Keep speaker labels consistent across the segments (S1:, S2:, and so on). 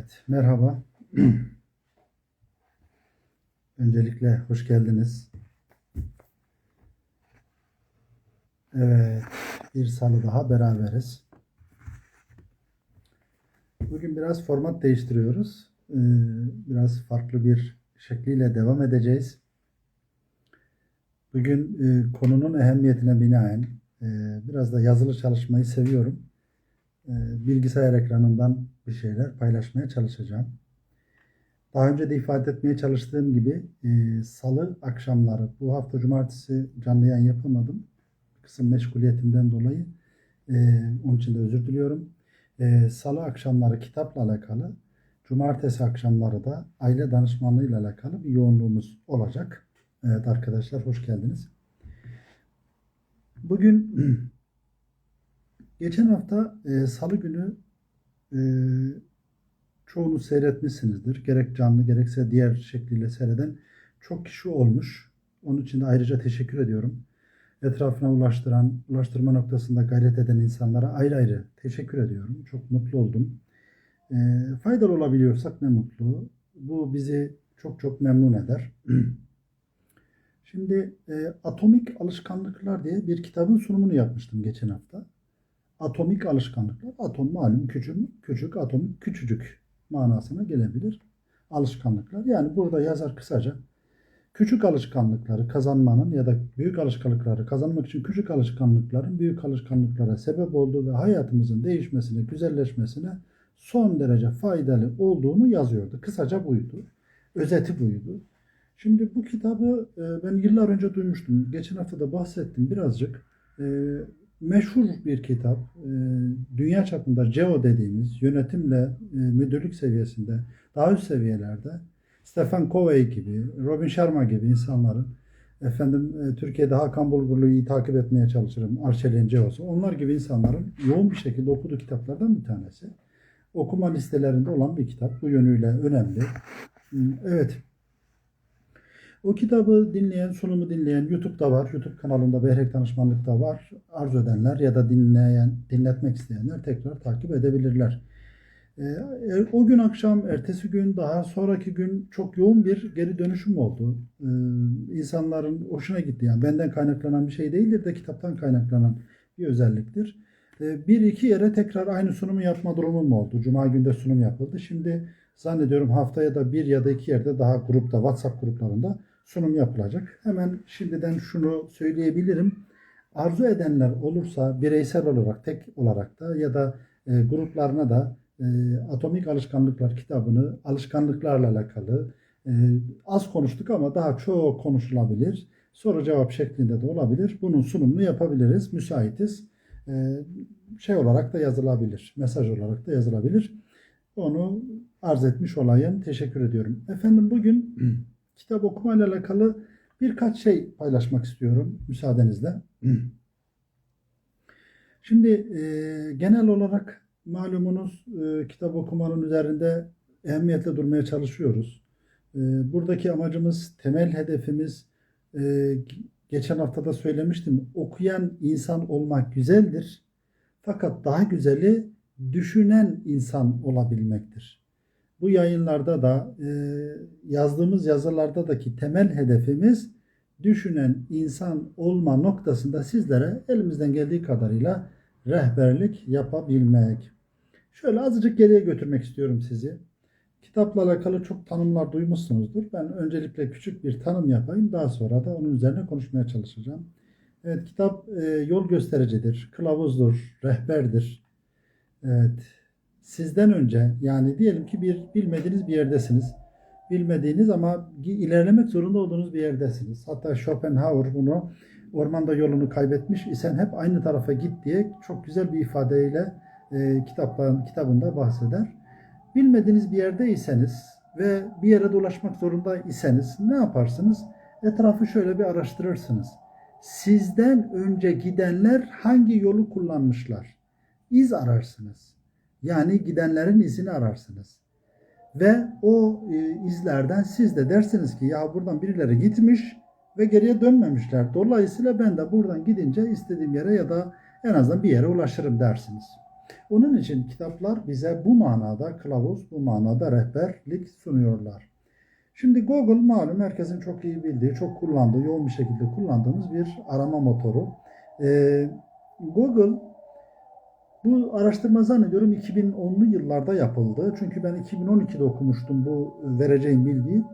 S1: Evet, merhaba. Öncelikle hoş geldiniz. Evet, bir salı daha beraberiz. Bugün biraz format değiştiriyoruz. Ee, Biraz farklı bir şekliyle devam edeceğiz. Bugün e, konunun ehemmiyetine binaen e, biraz da yazılı çalışmayı seviyorum. E, Bilgisayar ekranından bir şeyler paylaşmaya çalışacağım. Daha önce de ifade etmeye çalıştığım gibi e, salı akşamları, bu hafta cumartesi canlı yayın yapamadım. Kısım meşguliyetimden dolayı. E, onun için de özür diliyorum. E, salı akşamları kitapla alakalı, cumartesi akşamları da aile danışmanlığı ile alakalı bir yoğunluğumuz olacak. Evet arkadaşlar hoş geldiniz. Bugün geçen hafta e, salı günü e, çoğunuz seyretmişsinizdir. Gerek canlı gerekse diğer şekliyle seyreden çok kişi olmuş. Onun için de ayrıca teşekkür ediyorum. Etrafına ulaştıran, ulaştırma noktasında gayret eden insanlara ayrı ayrı teşekkür ediyorum. Çok mutlu oldum. E, faydalı olabiliyorsak ne mutlu. Bu bizi çok çok memnun eder. Şimdi e, Atomik Alışkanlıklar diye bir kitabın sunumunu yapmıştım geçen hafta. Atomik alışkanlıklar, atom malum küçük, küçük, atom küçücük manasına gelebilir. Alışkanlıklar. Yani burada yazar kısaca küçük alışkanlıkları kazanmanın ya da büyük alışkanlıkları kazanmak için küçük alışkanlıkların büyük alışkanlıklara sebep olduğu ve hayatımızın değişmesine, güzelleşmesine son derece faydalı olduğunu yazıyordu. Kısaca buydu. Özeti buydu. Şimdi bu kitabı e, ben yıllar önce duymuştum. Geçen hafta da bahsettim birazcık. Meşhur bir kitap. E, dünya çapında CEO dediğimiz yönetimle e, müdürlük seviyesinde daha üst seviyelerde Stephen Covey gibi, Robin Sharma gibi insanların efendim e, Türkiye'de Hakan Bulgurlu'yu takip etmeye çalışırım. Arçelik'in CEO'su. Onlar gibi insanların yoğun bir şekilde okuduğu kitaplardan bir tanesi. Okuma listelerinde olan bir kitap. Bu yönüyle önemli. Evet. O kitabı dinleyen, sunumu dinleyen YouTube'da var. YouTube kanalında Behrek Danışmanlık'ta var. Arzu edenler ya da dinleyen, dinletmek isteyenler tekrar takip edebilirler. Ee, o gün akşam, ertesi gün, daha sonraki gün çok yoğun bir geri dönüşüm oldu. Ee, insanların hoşuna gitti. Yani benden kaynaklanan bir şey değildir de kitaptan kaynaklanan bir özelliktir. Ee, bir iki yere tekrar aynı sunumu yapma durumum oldu. Cuma günde sunum yapıldı. Şimdi zannediyorum haftaya da bir ya da iki yerde daha grupta, WhatsApp gruplarında sunum yapılacak. Hemen şimdiden şunu söyleyebilirim. Arzu edenler olursa bireysel olarak, tek olarak da ya da e, gruplarına da e, Atomik Alışkanlıklar kitabını alışkanlıklarla alakalı e, az konuştuk ama daha çok konuşulabilir. Soru cevap şeklinde de olabilir. Bunun sunumunu yapabiliriz. Müsaitiz. E, şey olarak da yazılabilir. Mesaj olarak da yazılabilir. Onu arz etmiş olayım. Teşekkür ediyorum. Efendim bugün kitap okumayla alakalı birkaç şey paylaşmak istiyorum müsaadenizle. Şimdi e, genel olarak malumunuz e, kitap okumanın üzerinde ehemmiyetle durmaya çalışıyoruz. E, buradaki amacımız, temel hedefimiz e, geçen hafta da söylemiştim. Okuyan insan olmak güzeldir. Fakat daha güzeli düşünen insan olabilmektir. Bu yayınlarda da e, yazdığımız yazılardaki temel hedefimiz düşünen insan olma noktasında sizlere elimizden geldiği kadarıyla rehberlik yapabilmek. Şöyle azıcık geriye götürmek istiyorum sizi. Kitapla alakalı çok tanımlar duymuşsunuzdur. Ben öncelikle küçük bir tanım yapayım. Daha sonra da onun üzerine konuşmaya çalışacağım. Evet kitap e, yol göstericidir, kılavuzdur, rehberdir. Evet sizden önce yani diyelim ki bir bilmediğiniz bir yerdesiniz. Bilmediğiniz ama ilerlemek zorunda olduğunuz bir yerdesiniz. Hatta Schopenhauer bunu ormanda yolunu kaybetmiş isen hep aynı tarafa git diye çok güzel bir ifadeyle e, kitapların kitabında bahseder. Bilmediğiniz bir yerdeyseniz ve bir yere dolaşmak zorunda iseniz ne yaparsınız? Etrafı şöyle bir araştırırsınız. Sizden önce gidenler hangi yolu kullanmışlar? İz ararsınız. Yani gidenlerin izini ararsınız. Ve o e, izlerden siz de dersiniz ki ya buradan birileri gitmiş ve geriye dönmemişler. Dolayısıyla ben de buradan gidince istediğim yere ya da en azından bir yere ulaşırım dersiniz. Onun için kitaplar bize bu manada kılavuz, bu manada rehberlik sunuyorlar. Şimdi Google malum herkesin çok iyi bildiği, çok kullandığı, yoğun bir şekilde kullandığımız bir arama motoru. Ee, Google bu araştırma zannediyorum 2010'lu yıllarda yapıldı. Çünkü ben 2012'de okumuştum bu vereceğim bilgiyi.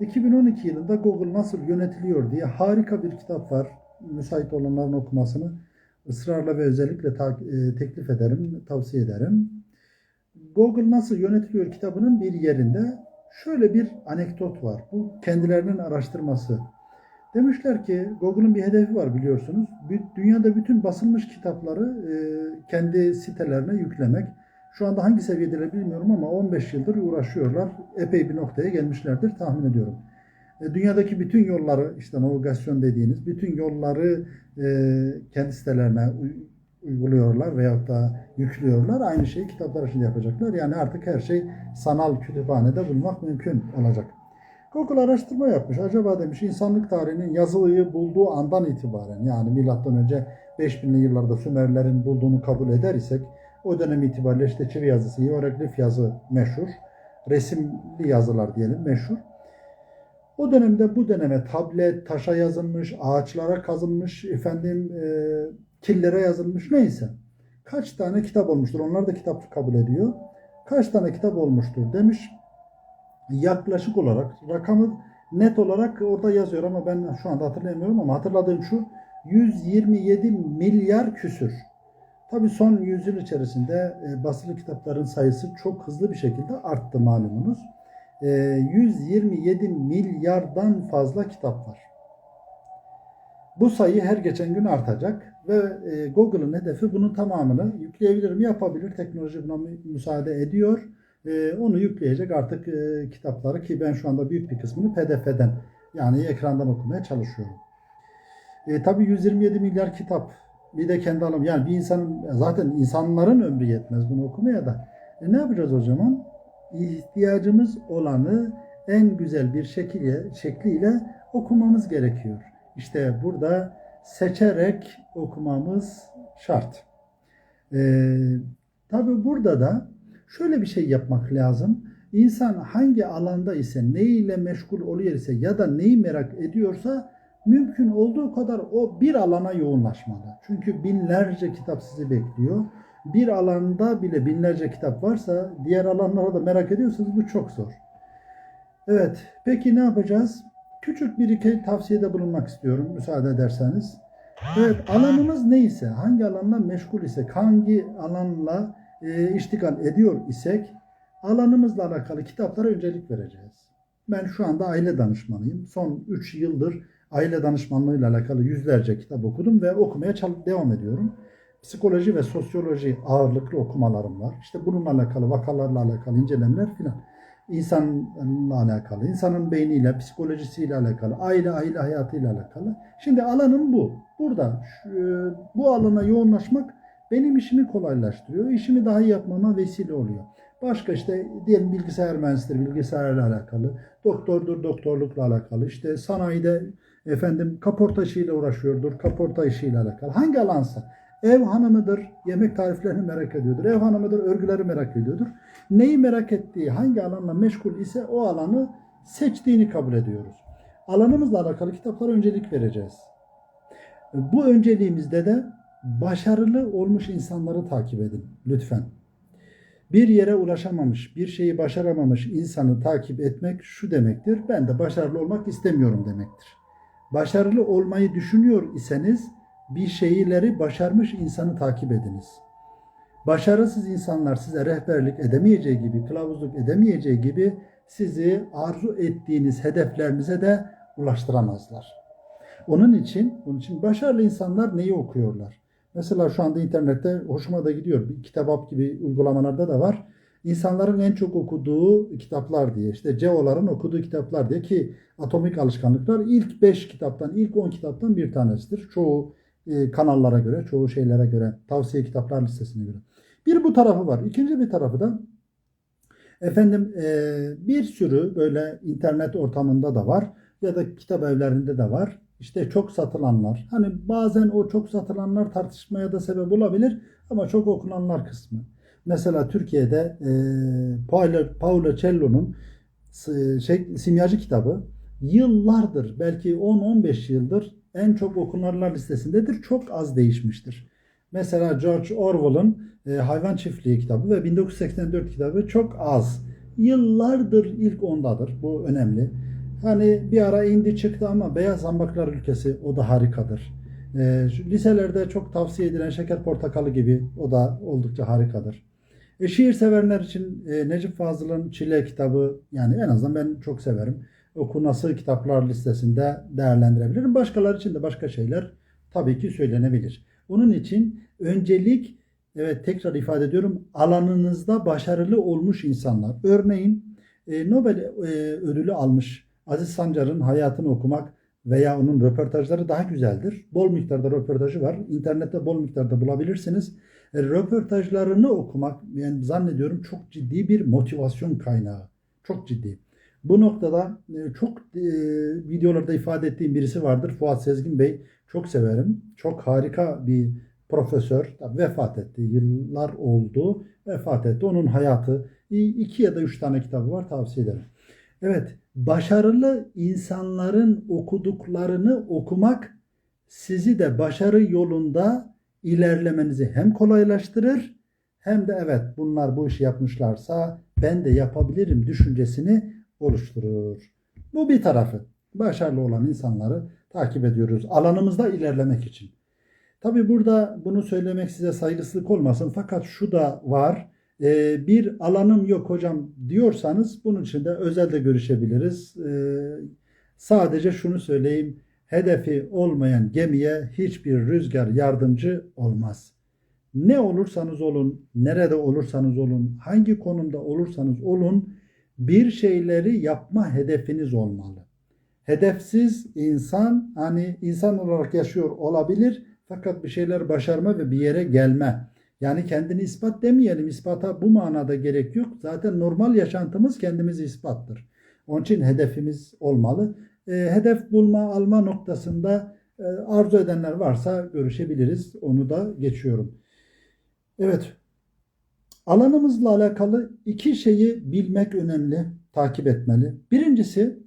S1: 2012 yılında Google nasıl yönetiliyor diye harika bir kitap var. Müsait olanların okumasını ısrarla ve özellikle ta- e, teklif ederim, tavsiye ederim. Google nasıl yönetiliyor kitabının bir yerinde şöyle bir anekdot var. Bu kendilerinin araştırması. Demişler ki Google'ın bir hedefi var biliyorsunuz. Dünyada bütün basılmış kitapları e, kendi sitelerine yüklemek. Şu anda hangi seviyedeler bilmiyorum ama 15 yıldır uğraşıyorlar. Epey bir noktaya gelmişlerdir tahmin ediyorum. E, Dünyadaki bütün yolları işte navigasyon dediğiniz bütün yolları e, kendi sitelerine uy- uyguluyorlar veyahut da yüklüyorlar. Aynı şeyi kitaplar için yapacaklar. Yani artık her şey sanal kütüphanede bulmak mümkün olacak. Google araştırma yapmış. Acaba demiş insanlık tarihinin yazılıyı bulduğu andan itibaren yani milattan önce 5000'li yıllarda Sümerlerin bulduğunu kabul eder isek o dönem itibariyle işte çivi yazısı, hieroglif yazı meşhur. Resimli yazılar diyelim meşhur. O dönemde bu döneme tablet, taşa yazılmış, ağaçlara kazınmış, efendim e, killere yazılmış neyse. Kaç tane kitap olmuştur? Onlar da kitap kabul ediyor. Kaç tane kitap olmuştur demiş. Yaklaşık olarak rakamı net olarak orada yazıyor ama ben şu anda hatırlayamıyorum ama hatırladığım şu 127 milyar küsür. Tabii son yüzyıl içerisinde e, basılı kitapların sayısı çok hızlı bir şekilde arttı malumunuz. E, 127 milyardan fazla kitap var. Bu sayı her geçen gün artacak ve e, Google'ın hedefi bunun tamamını yükleyebilir mi? Yapabilir. Teknoloji buna mü- müsaade ediyor. E, onu yükleyecek artık e, kitapları ki ben şu anda büyük bir kısmını PDF'den yani ekrandan okumaya çalışıyorum. E, tabii 127 milyar kitap bir de kendi alım yani bir insanın zaten insanların ömrü yetmez bunu okumaya da. E, ne yapacağız o zaman? İhtiyacımız olanı en güzel bir şekilde, şekliyle okumamız gerekiyor. İşte burada seçerek okumamız şart. Ee, tabii burada da şöyle bir şey yapmak lazım. İnsan hangi alanda ise, neyle meşgul oluyor ise ya da neyi merak ediyorsa mümkün olduğu kadar o bir alana yoğunlaşmalı. Çünkü binlerce kitap sizi bekliyor. Bir alanda bile binlerce kitap varsa diğer alanlara da merak ediyorsanız bu çok zor. Evet, peki ne yapacağız? Küçük bir iki tavsiyede bulunmak istiyorum müsaade ederseniz. Evet, alanımız neyse, hangi alanla meşgul isek, hangi alanla e, iştigal ediyor isek, alanımızla alakalı kitaplara öncelik vereceğiz. Ben şu anda aile danışmanıyım. Son 3 yıldır aile danışmanlığıyla alakalı yüzlerce kitap okudum ve okumaya devam ediyorum. Psikoloji ve sosyoloji ağırlıklı okumalarım var. İşte bununla alakalı, vakalarla alakalı incelemeler filan insanla alakalı, insanın beyniyle, psikolojisiyle alakalı, aile aile hayatıyla alakalı. Şimdi alanım bu. Burada şu, bu alana yoğunlaşmak benim işimi kolaylaştırıyor. İşimi daha iyi yapmama vesile oluyor. Başka işte diyelim bilgisayar mühendisidir, bilgisayarla alakalı, doktordur, doktorlukla alakalı, işte sanayide efendim kaporta işiyle uğraşıyordur, kaporta işiyle alakalı. Hangi alansa ev hanımıdır, yemek tariflerini merak ediyordur, ev hanımıdır, örgüleri merak ediyordur neyi merak ettiği, hangi alanla meşgul ise o alanı seçtiğini kabul ediyoruz. Alanımızla alakalı kitaplara öncelik vereceğiz. Bu önceliğimizde de başarılı olmuş insanları takip edin lütfen. Bir yere ulaşamamış, bir şeyi başaramamış insanı takip etmek şu demektir. Ben de başarılı olmak istemiyorum demektir. Başarılı olmayı düşünüyor iseniz bir şeyleri başarmış insanı takip ediniz. Başarısız insanlar size rehberlik edemeyeceği gibi, kılavuzluk edemeyeceği gibi sizi arzu ettiğiniz hedeflerinize de ulaştıramazlar. Onun için, onun için başarılı insanlar neyi okuyorlar? Mesela şu anda internette hoşuma da gidiyor. Bir kitap gibi uygulamalarda da var. İnsanların en çok okuduğu kitaplar diye. işte CEO'ların okuduğu kitaplar diye ki Atomik Alışkanlıklar ilk 5 kitaptan, ilk 10 kitaptan bir tanesidir. Çoğu e, kanallara göre, çoğu şeylere göre, tavsiye kitaplar listesine göre. Bir bu tarafı var. İkinci bir tarafı da efendim e, bir sürü böyle internet ortamında da var ya da kitap evlerinde de var. İşte çok satılanlar. Hani bazen o çok satılanlar tartışmaya da sebep olabilir ama çok okunanlar kısmı. Mesela Türkiye'de e, Paolo, Paolo Cello'nun şey, simyacı kitabı yıllardır belki 10-15 yıldır en çok okunanlar listesindedir. Çok az değişmiştir. Mesela George Orwell'ın e, Hayvan Çiftliği kitabı ve 1984 kitabı çok az. Yıllardır ilk ondadır. Bu önemli. Hani bir ara indi çıktı ama Beyaz Zambaklar Ülkesi o da harikadır. E, liselerde çok tavsiye edilen Şeker Portakalı gibi o da oldukça harikadır. E, şiir severler için e, Necip Fazıl'ın Çile kitabı yani en azından ben çok severim. Okunası kitaplar listesinde değerlendirebilirim. Başkaları için de başka şeyler tabii ki söylenebilir. Onun için öncelik evet tekrar ifade ediyorum alanınızda başarılı olmuş insanlar. Örneğin e, Nobel e, ödülü almış Aziz Sancar'ın hayatını okumak veya onun röportajları daha güzeldir. Bol miktarda röportajı var. İnternette bol miktarda bulabilirsiniz. E, röportajlarını okumak yani zannediyorum çok ciddi bir motivasyon kaynağı. Çok ciddi. Bu noktada e, çok e, videolarda ifade ettiğim birisi vardır. Fuat Sezgin Bey. Çok severim. Çok harika bir profesör. Vefat etti. Yıllar oldu. Vefat etti. Onun hayatı. iki ya da üç tane kitabı var. Tavsiye ederim. Evet. Başarılı insanların okuduklarını okumak sizi de başarı yolunda ilerlemenizi hem kolaylaştırır hem de evet bunlar bu işi yapmışlarsa ben de yapabilirim düşüncesini oluşturur. Bu bir tarafı. Başarılı olan insanları takip ediyoruz alanımızda ilerlemek için. Tabi burada bunu söylemek size saygısızlık olmasın fakat şu da var. Ee, bir alanım yok hocam diyorsanız bunun için de özelde görüşebiliriz. Ee, sadece şunu söyleyeyim. Hedefi olmayan gemiye hiçbir rüzgar yardımcı olmaz. Ne olursanız olun, nerede olursanız olun, hangi konumda olursanız olun bir şeyleri yapma hedefiniz olmalı. Hedefsiz insan hani insan olarak yaşıyor olabilir fakat bir şeyler başarma ve bir yere gelme. Yani kendini ispat demeyelim. İspata bu manada gerek yok. Zaten normal yaşantımız kendimizi ispattır. Onun için hedefimiz olmalı. E, hedef bulma alma noktasında e, arzu edenler varsa görüşebiliriz. Onu da geçiyorum. Evet. Alanımızla alakalı iki şeyi bilmek önemli, takip etmeli. Birincisi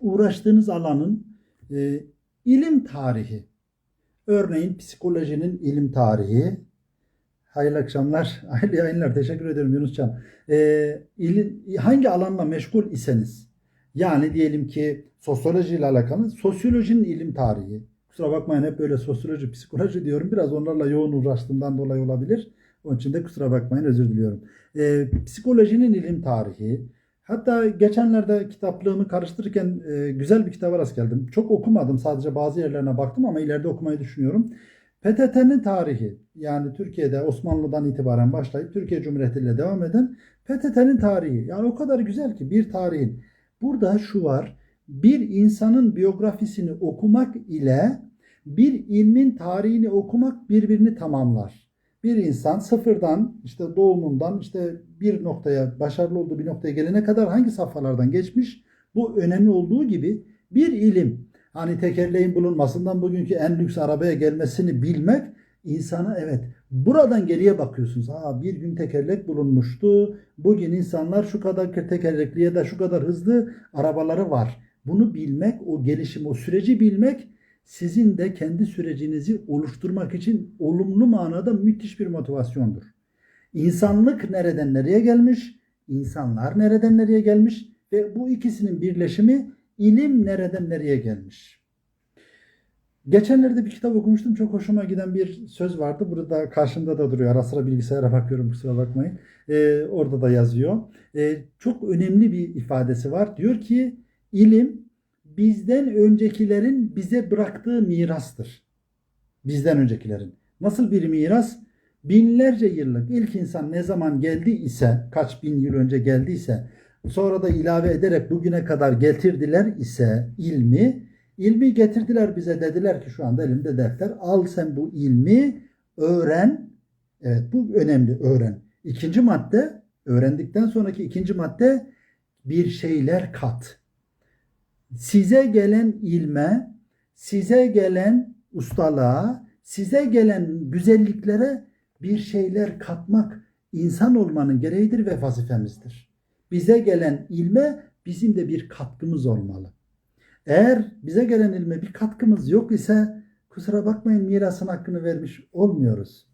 S1: uğraştığınız alanın e, ilim tarihi. Örneğin psikolojinin ilim tarihi. Hayırlı akşamlar, hayırlı yayınlar. Teşekkür ederim Yunuscan. E, ilim, hangi alanla meşgul iseniz, yani diyelim ki sosyoloji ile alakalı, sosyolojinin ilim tarihi. Kusura bakmayın hep böyle sosyoloji, psikoloji diyorum. Biraz onlarla yoğun uğraştığımdan dolayı olabilir. Onun için de kusura bakmayın özür diliyorum. E, psikolojinin ilim tarihi. Hatta geçenlerde kitaplığımı karıştırırken e, güzel bir kitaba rast geldim. Çok okumadım sadece bazı yerlerine baktım ama ileride okumayı düşünüyorum. PTT'nin tarihi yani Türkiye'de Osmanlı'dan itibaren başlayıp Türkiye Cumhuriyeti ile devam eden PTT'nin tarihi. Yani o kadar güzel ki bir tarihin. Burada şu var. Bir insanın biyografisini okumak ile bir ilmin tarihini okumak birbirini tamamlar bir insan sıfırdan işte doğumundan işte bir noktaya başarılı olduğu bir noktaya gelene kadar hangi safhalardan geçmiş bu önemli olduğu gibi bir ilim hani tekerleğin bulunmasından bugünkü en lüks arabaya gelmesini bilmek insana evet buradan geriye bakıyorsunuz. Aa bir gün tekerlek bulunmuştu. Bugün insanlar şu kadar tekerlekli ya da şu kadar hızlı arabaları var. Bunu bilmek, o gelişim, o süreci bilmek sizin de kendi sürecinizi oluşturmak için olumlu manada müthiş bir motivasyondur. İnsanlık nereden nereye gelmiş? İnsanlar nereden nereye gelmiş? Ve bu ikisinin birleşimi ilim nereden nereye gelmiş? Geçenlerde bir kitap okumuştum. Çok hoşuma giden bir söz vardı. Burada karşımda da duruyor. Ara sıra bilgisayara bakıyorum kusura bakmayın. Ee, orada da yazıyor. Ee, çok önemli bir ifadesi var. Diyor ki ilim bizden öncekilerin bize bıraktığı mirastır. Bizden öncekilerin. Nasıl bir miras? Binlerce yıllık ilk insan ne zaman geldi ise, kaç bin yıl önce geldiyse, sonra da ilave ederek bugüne kadar getirdiler ise ilmi, ilmi getirdiler bize dediler ki şu anda elimde defter, al sen bu ilmi öğren. Evet bu önemli öğren. İkinci madde, öğrendikten sonraki ikinci madde bir şeyler kat size gelen ilme, size gelen ustalığa, size gelen güzelliklere bir şeyler katmak insan olmanın gereğidir ve vazifemizdir. Bize gelen ilme bizim de bir katkımız olmalı. Eğer bize gelen ilme bir katkımız yok ise kusura bakmayın mirasın hakkını vermiş olmuyoruz.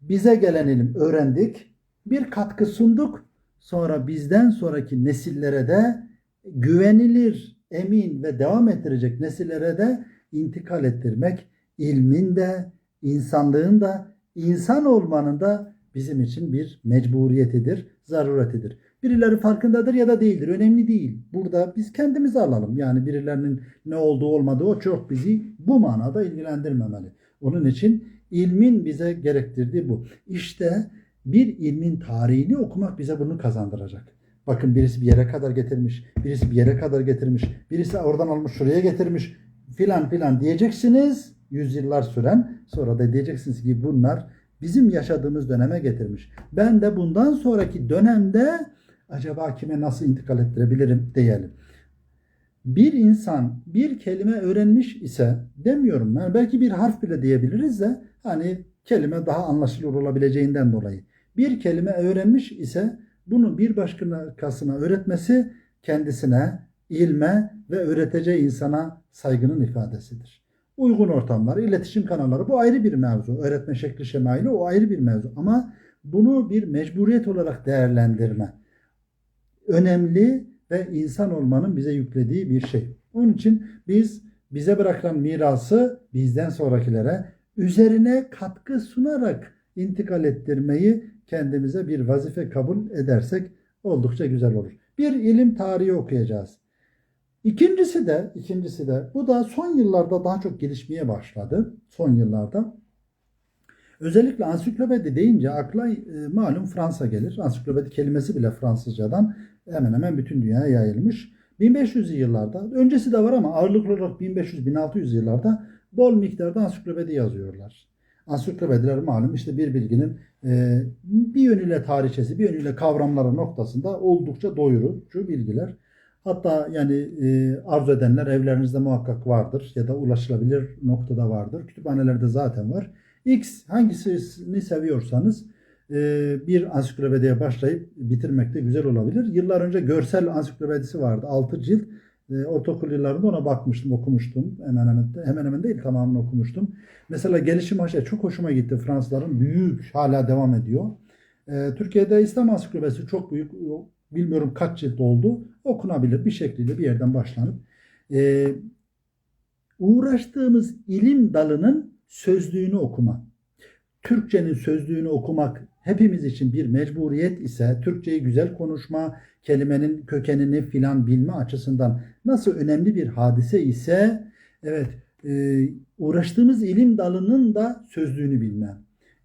S1: Bize gelen ilim öğrendik, bir katkı sunduk. Sonra bizden sonraki nesillere de güvenilir, emin ve devam ettirecek nesillere de intikal ettirmek ilmin de, insanlığın da, insan olmanın da bizim için bir mecburiyetidir, zaruretidir. Birileri farkındadır ya da değildir. Önemli değil. Burada biz kendimizi alalım. Yani birilerinin ne olduğu olmadığı o çok bizi bu manada ilgilendirmemeli. Onun için ilmin bize gerektirdiği bu. İşte bir ilmin tarihini okumak bize bunu kazandıracak. Bakın birisi bir yere kadar getirmiş, birisi bir yere kadar getirmiş, birisi oradan almış şuraya getirmiş filan filan diyeceksiniz. Yüzyıllar süren sonra da diyeceksiniz ki bunlar bizim yaşadığımız döneme getirmiş. Ben de bundan sonraki dönemde acaba kime nasıl intikal ettirebilirim diyelim. Bir insan bir kelime öğrenmiş ise demiyorum yani belki bir harf bile diyebiliriz de hani kelime daha anlaşılır olabileceğinden dolayı. Bir kelime öğrenmiş ise bunu bir başkasına öğretmesi kendisine, ilme ve öğreteceği insana saygının ifadesidir. Uygun ortamlar, iletişim kanalları bu ayrı bir mevzu. Öğretme şekli şemaili o ayrı bir mevzu. Ama bunu bir mecburiyet olarak değerlendirme önemli ve insan olmanın bize yüklediği bir şey. Onun için biz bize bırakılan mirası bizden sonrakilere üzerine katkı sunarak intikal ettirmeyi kendimize bir vazife kabul edersek oldukça güzel olur. Bir ilim tarihi okuyacağız. İkincisi de, ikincisi de bu da son yıllarda daha çok gelişmeye başladı. Son yıllarda. Özellikle ansiklopedi deyince akla e, malum Fransa gelir. Ansiklopedi kelimesi bile Fransızcadan hemen hemen bütün dünyaya yayılmış. 1500 yıllarda, öncesi de var ama ağırlıklı olarak 1500-1600 yıllarda bol miktarda ansiklopedi yazıyorlar. Ansiklopediler malum işte bir bilginin e, bir yönüyle tarihçesi, bir yönüyle kavramları noktasında oldukça doyurucu bilgiler. Hatta yani e, arzu edenler evlerinizde muhakkak vardır ya da ulaşılabilir noktada vardır. Kütüphanelerde zaten var. X hangisini seviyorsanız bir ansiklopediye başlayıp bitirmek de güzel olabilir. Yıllar önce görsel ansiklopedisi vardı. 6 cilt. E, ortaokul yıllarında ona bakmıştım, okumuştum. Hemen hemen hemen hemen değil tamamını okumuştum. Mesela gelişim aşağı çok hoşuma gitti Fransızların. Büyük hala devam ediyor. E, Türkiye'de İslam ansiklopedisi çok büyük. Bilmiyorum kaç cilt oldu. Okunabilir bir şekilde bir yerden başlanıp. E, uğraştığımız ilim dalının sözlüğünü okuma. Türkçenin sözlüğünü okumak hepimiz için bir mecburiyet ise Türkçeyi güzel konuşma, kelimenin kökenini filan bilme açısından nasıl önemli bir hadise ise evet e, uğraştığımız ilim dalının da sözlüğünü bilme.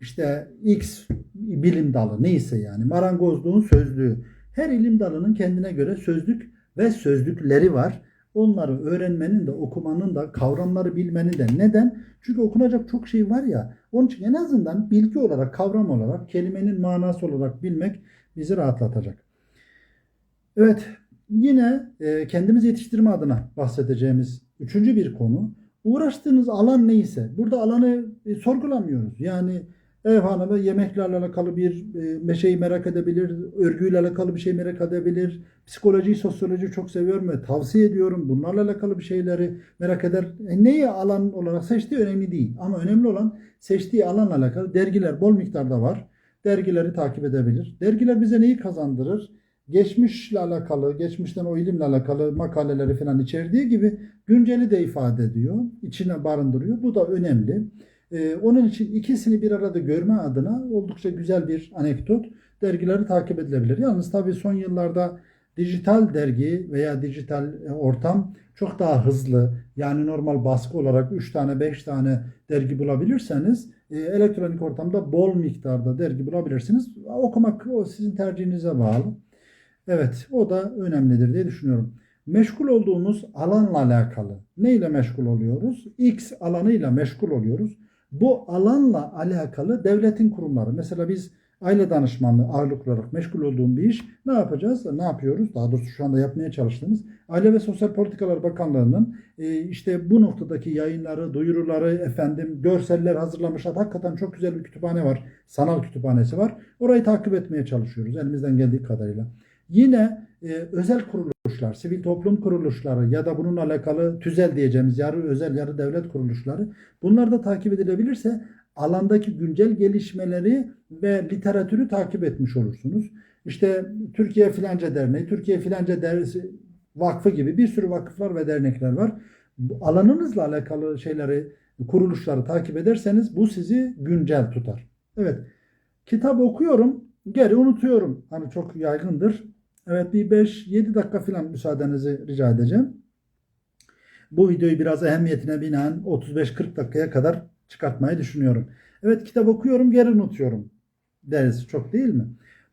S1: İşte X bilim dalı neyse yani marangozluğun sözlüğü. Her ilim dalının kendine göre sözlük ve sözlükleri var. Onları öğrenmenin de okumanın da kavramları bilmenin de neden? Çünkü okunacak çok şey var ya. Onun için en azından bilgi olarak, kavram olarak, kelimenin manası olarak bilmek bizi rahatlatacak. Evet, yine e, kendimizi yetiştirme adına bahsedeceğimiz üçüncü bir konu. Uğraştığınız alan neyse, burada alanı e, sorgulamıyoruz. Yani ev hanımı yemeklerle alakalı bir e, merak edebilir, örgüyle alakalı bir şey merak edebilir. Psikolojiyi, sosyolojiyi çok seviyorum ve tavsiye ediyorum. Bunlarla alakalı bir şeyleri merak eder. E, neyi alan olarak seçtiği önemli değil. Ama önemli olan seçtiği alanla alakalı dergiler bol miktarda var. Dergileri takip edebilir. Dergiler bize neyi kazandırır? Geçmişle alakalı, geçmişten o ilimle alakalı makaleleri falan içerdiği gibi günceli de ifade ediyor. içine barındırıyor. Bu da önemli. Ee, onun için ikisini bir arada görme adına oldukça güzel bir anekdot. Dergileri takip edilebilir. Yalnız tabii son yıllarda dijital dergi veya dijital e, ortam çok daha hızlı. Yani normal baskı olarak 3 tane 5 tane dergi bulabilirseniz e, elektronik ortamda bol miktarda dergi bulabilirsiniz. Okumak o sizin tercihinize bağlı. Evet o da önemlidir diye düşünüyorum. Meşgul olduğumuz alanla alakalı. Ne ile meşgul oluyoruz? X alanıyla meşgul oluyoruz bu alanla alakalı devletin kurumları. Mesela biz aile danışmanlığı ağırlıklı olarak meşgul olduğum bir iş. Ne yapacağız? Ne yapıyoruz? Daha doğrusu şu anda yapmaya çalıştığımız Aile ve Sosyal Politikalar Bakanlığı'nın e, işte bu noktadaki yayınları, duyuruları, efendim görseller hazırlamışlar. Hakikaten çok güzel bir kütüphane var. Sanal kütüphanesi var. Orayı takip etmeye çalışıyoruz elimizden geldiği kadarıyla. Yine e, özel kuruluşlar, sivil toplum kuruluşları ya da bununla alakalı tüzel diyeceğimiz yarı özel yarı devlet kuruluşları bunlar da takip edilebilirse alandaki güncel gelişmeleri ve literatürü takip etmiş olursunuz. İşte Türkiye Filanca Derneği, Türkiye Filanca Dersi Vakfı gibi bir sürü vakıflar ve dernekler var. Alanınızla alakalı şeyleri, kuruluşları takip ederseniz bu sizi güncel tutar. Evet, kitap okuyorum, geri unutuyorum. Hani çok yaygındır. Evet bir 5-7 dakika falan müsaadenizi rica edeceğim. Bu videoyu biraz ehemmiyetine binaen 35-40 dakikaya kadar çıkartmayı düşünüyorum. Evet kitap okuyorum geri unutuyorum deriz çok değil mi?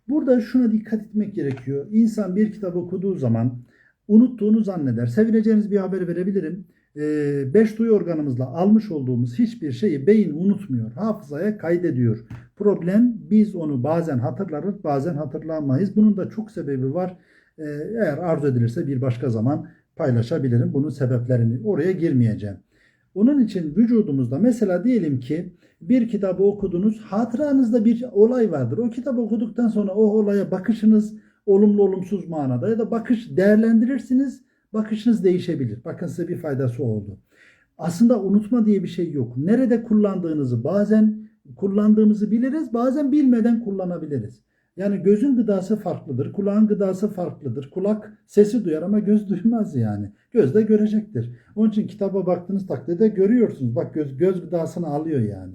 S1: Burada şuna dikkat etmek gerekiyor. İnsan bir kitap okuduğu zaman unuttuğunu zanneder. Sevineceğiniz bir haber verebilirim. Ee, beş duyu organımızla almış olduğumuz hiçbir şeyi beyin unutmuyor. Hafızaya kaydediyor. Problem biz onu bazen hatırlarız bazen hatırlamayız. Bunun da çok sebebi var. Ee, eğer arzu edilirse bir başka zaman paylaşabilirim. Bunun sebeplerini oraya girmeyeceğim. Onun için vücudumuzda mesela diyelim ki bir kitabı okudunuz, hatıranızda bir olay vardır. O kitabı okuduktan sonra o olaya bakışınız olumlu olumsuz manada ya da bakış değerlendirirsiniz, bakışınız değişebilir. Bakın size bir faydası oldu. Aslında unutma diye bir şey yok. Nerede kullandığınızı bazen kullandığımızı biliriz, bazen bilmeden kullanabiliriz. Yani gözün gıdası farklıdır, kulağın gıdası farklıdır. Kulak sesi duyar ama göz duymaz yani. Göz de görecektir. Onun için kitaba baktığınız takdirde görüyorsunuz. Bak göz, göz gıdasını alıyor yani.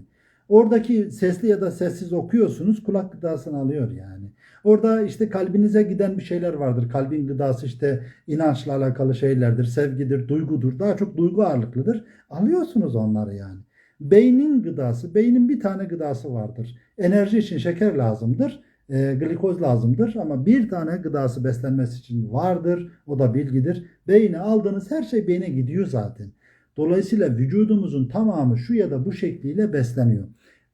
S1: Oradaki sesli ya da sessiz okuyorsunuz, kulak gıdasını alıyor yani. Orada işte kalbinize giden bir şeyler vardır. Kalbin gıdası işte inançla alakalı şeylerdir, sevgidir, duygudur. Daha çok duygu ağırlıklıdır. Alıyorsunuz onları yani. Beynin gıdası, beynin bir tane gıdası vardır. Enerji için şeker lazımdır e, glikoz lazımdır ama bir tane gıdası beslenmesi için vardır. O da bilgidir. Beyne aldığınız her şey beyne gidiyor zaten. Dolayısıyla vücudumuzun tamamı şu ya da bu şekliyle besleniyor.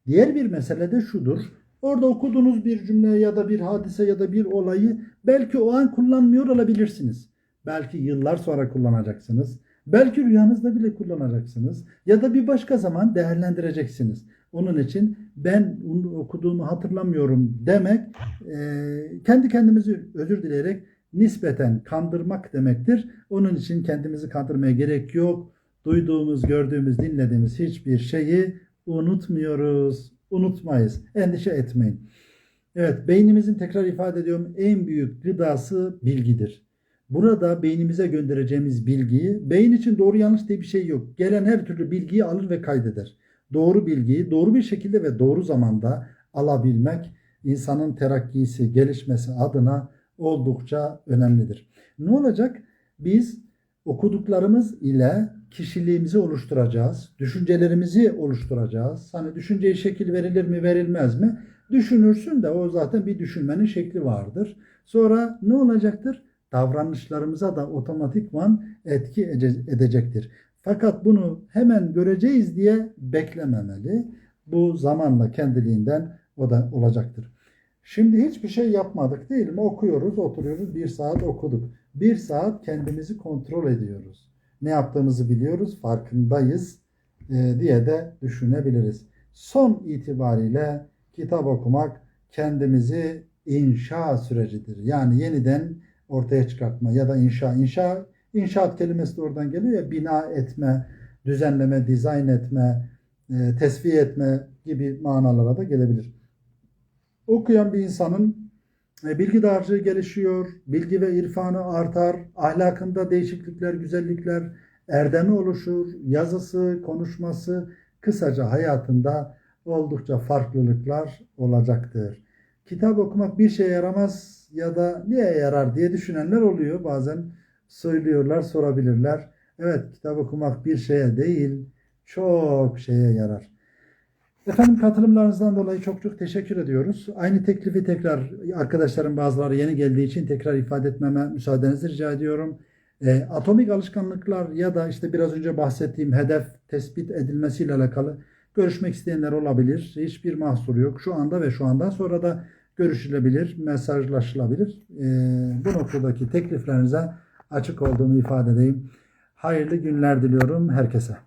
S1: Diğer bir mesele de şudur. Orada okuduğunuz bir cümle ya da bir hadise ya da bir olayı belki o an kullanmıyor olabilirsiniz. Belki yıllar sonra kullanacaksınız. Belki rüyanızda bile kullanacaksınız. Ya da bir başka zaman değerlendireceksiniz. Onun için ben onu okuduğumu hatırlamıyorum demek e, kendi kendimizi özür dileyerek nispeten kandırmak demektir. Onun için kendimizi kandırmaya gerek yok. Duyduğumuz, gördüğümüz, dinlediğimiz hiçbir şeyi unutmuyoruz. Unutmayız. Endişe etmeyin. Evet, beynimizin tekrar ifade ediyorum en büyük gıdası bilgidir. Burada beynimize göndereceğimiz bilgiyi, beyin için doğru yanlış diye bir şey yok. Gelen her türlü bilgiyi alır ve kaydeder doğru bilgiyi doğru bir şekilde ve doğru zamanda alabilmek insanın terakkisi, gelişmesi adına oldukça önemlidir. Ne olacak? Biz okuduklarımız ile kişiliğimizi oluşturacağız, düşüncelerimizi oluşturacağız. Hani düşünceye şekil verilir mi, verilmez mi? Düşünürsün de o zaten bir düşünmenin şekli vardır. Sonra ne olacaktır? Davranışlarımıza da otomatikman etki edecektir. Fakat bunu hemen göreceğiz diye beklememeli. Bu zamanla kendiliğinden o da olacaktır. Şimdi hiçbir şey yapmadık değil mi? Okuyoruz, oturuyoruz, bir saat okuduk. Bir saat kendimizi kontrol ediyoruz. Ne yaptığımızı biliyoruz, farkındayız e, diye de düşünebiliriz. Son itibariyle kitap okumak kendimizi inşa sürecidir. Yani yeniden ortaya çıkartma ya da inşa. İnşa İnşaat kelimesi de oradan geliyor ya bina etme, düzenleme, dizayn etme, e, tesviye etme gibi manalara da gelebilir. Okuyan bir insanın bilgi dağarcığı gelişiyor, bilgi ve irfanı artar, ahlakında değişiklikler, güzellikler, erdemi oluşur, yazısı, konuşması, kısaca hayatında oldukça farklılıklar olacaktır. Kitap okumak bir şeye yaramaz ya da niye yarar diye düşünenler oluyor bazen söylüyorlar, sorabilirler. Evet, kitap okumak bir şeye değil, çok şeye yarar. Efendim katılımlarınızdan dolayı çok çok teşekkür ediyoruz. Aynı teklifi tekrar arkadaşlarım bazıları yeni geldiği için tekrar ifade etmeme müsaadenizi rica ediyorum. E, atomik alışkanlıklar ya da işte biraz önce bahsettiğim hedef tespit edilmesiyle alakalı Görüşmek isteyenler olabilir. Hiçbir mahsur yok. Şu anda ve şu anda sonra da görüşülebilir, mesajlaşılabilir. Ee, bu noktadaki tekliflerinize açık olduğumu ifade edeyim. Hayırlı günler diliyorum herkese.